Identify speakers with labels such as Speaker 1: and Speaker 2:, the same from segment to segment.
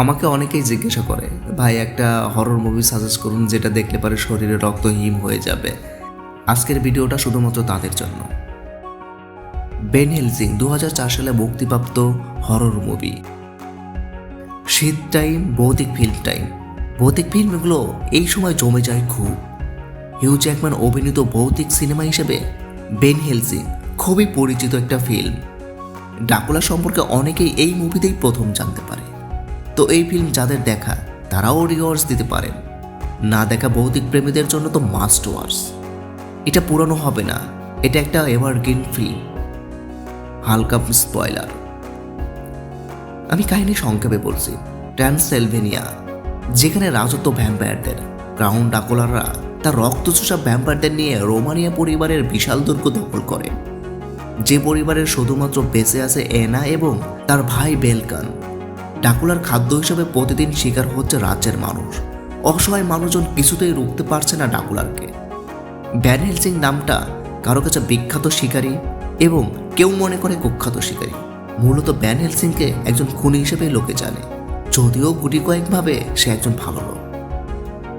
Speaker 1: আমাকে অনেকেই জিজ্ঞাসা করে, ভাই, একটা হরর মুভি সাজেস্ট করুন যেটা দেখলে পারে শরীরে রক্ত হিম হয়ে যাবে। আজকের ভিডিওটা শুধুমাত্র তাদের জন্য। বেন হেলসিং দু সালে মুক্তিপ্রাপ্ত হরর মুভি শীত টাইম, ভৌতিক ফিল্ম টাইম। ভৌতিক ফিল্মগুলো এই সময় জমে যায় খুব। হিউ জ্যাকম্যান অভিনীত ভৌতিক সিনেমা হিসেবে বেন হেলসিং খুবই পরিচিত একটা ফিল্ম। ডাকুলা সম্পর্কে অনেকেই এই মুভিতেই প্রথম জানতে পারে। তো এই ফিল্ম যাদের দেখা, তারাও রিওয়ার্স দিতে পারেন। না দেখা ভৌতিক প্রেমীদের জন্য তো মাস্ট ওয়ার্স এটা পুরনো হবে না, এটা একটা এভারগ্রিন ফিল্ম হালকা স্পয়লার আমি কাহিনী সংক্ষেপে বলছি। ট্রান্সেলভেনিয়া যেখানে রাজত্ব ভ্যাম্পায়ারদের ক্রাউন ডাকোলাররা, তার রক্তচোষা ভ্যাম্পায়ারদের নিয়ে রোমানিয়া পরিবারের বিশাল দুর্গ দখল করে। যে পরিবারের শুধুমাত্র বেঁচে আছে এনা এবং তার ভাই বেলকান। ডাকুলার খাদ্য হিসেবে প্রতিদিন শিকার হচ্ছে রাজ্যের মানুষ। অসহায় মানুষজন কিছুতেই রুখতে পারছে না ডাকুলারকে ভ্যান হেলসিং নামটা কারও কাছে বিখ্যাত শিকারী এবং কেউ মনে করে কুখ্যাত শিকারী। মূলত ব্যান হেলসিংকে একজন খুনি হিসেবে লোকে জানে। যদিও গুটি কয়েকভাবে সে একজন ভালো লোক।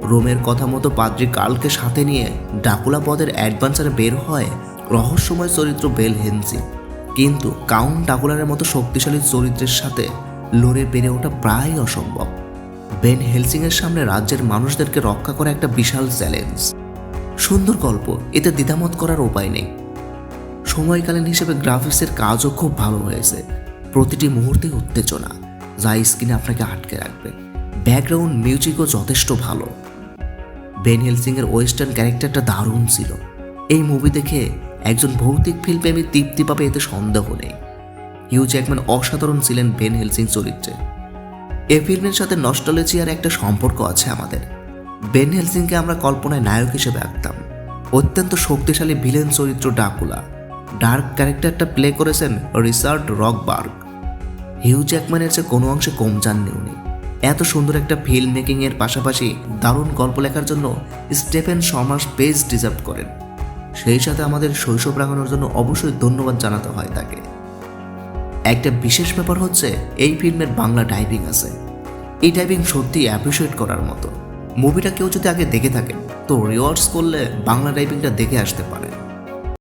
Speaker 1: রোমের কথা মতো পাদ্রি কালকে সাথে নিয়ে ডাকুলা পদের অ্যাডভেঞ্চারে বের হয় রহস্যময় চরিত্র বেল হেনসি কিন্তু কাউন্ট ডাকুলারের মতো শক্তিশালী চরিত্রের সাথে লড়ে বেড়ে ওঠা প্রায় অসম্ভব। বেন হেলসিংয়ের সামনে রাজ্যের মানুষদেরকে রক্ষা করা একটা বিশাল চ্যালেঞ্জ। সুন্দর গল্প, এতে দ্বিধামত করার উপায় নেই। সময়কালীন হিসেবে গ্রাফিক্সের কাজও খুব ভালো হয়েছে। প্রতিটি মুহূর্তে উত্তেজনা, যা স্ক্রিনে আপনাকে আটকে রাখবে। ব্যাকগ্রাউন্ড মিউজিকও যথেষ্ট ভালো। বেন হেলসিংয়ের ওয়েস্টার্ন ক্যারেক্টারটা দারুণ ছিল। এই মুভি দেখে একজন ভৌতিক ফিল্মপ্রেমী তৃপ্তি পাবে এতে সন্দেহ নেই। হিউ জ্যাকম্যান অসাধারণ ছিলেন বেন হেলসিং চরিত্রে। এ ফিল্মের সাথে নস্টালজিয়ার একটা সম্পর্ক আছে আমাদের। বেন হেলসিংকে আমরা কল্পনায় নায়ক হিসেবে আঁকতাম। অত্যন্ত শক্তিশালী ভিলেন চরিত্র ডাকুলা ডার্ক ক্যারেক্টারটা প্লে করেছেন রিচার্ড রকবার্গ। হিউ জ্যাকম্যানের চেয়ে কোনো অংশে কম যাননি উনি। এত সুন্দর একটা ফিল্ম মেকিংয়ের পাশাপাশি দারুণ গল্প লেখার জন্য স্টেফেন সমাস পেজ ডিজার্ভ করেন। সেই সাথে আমাদের শৈশব রাখানোর জন্য অবশ্যই ধন্যবাদ জানাতে হয় তাকে। একটা বিশেষ ব্যাপার হচ্ছে, এই ফিল্মের বাংলা ডাইভিং আছে। এই টাইপিং সত্যি অ্যাপ্রিসিয়েট করার মতো। মুভিটা কেউ যদি আগে দেখে থাকে, তো রিওয়ার্ডস করলে বাংলা ডাইভিংটা দেখে আসতে পারেন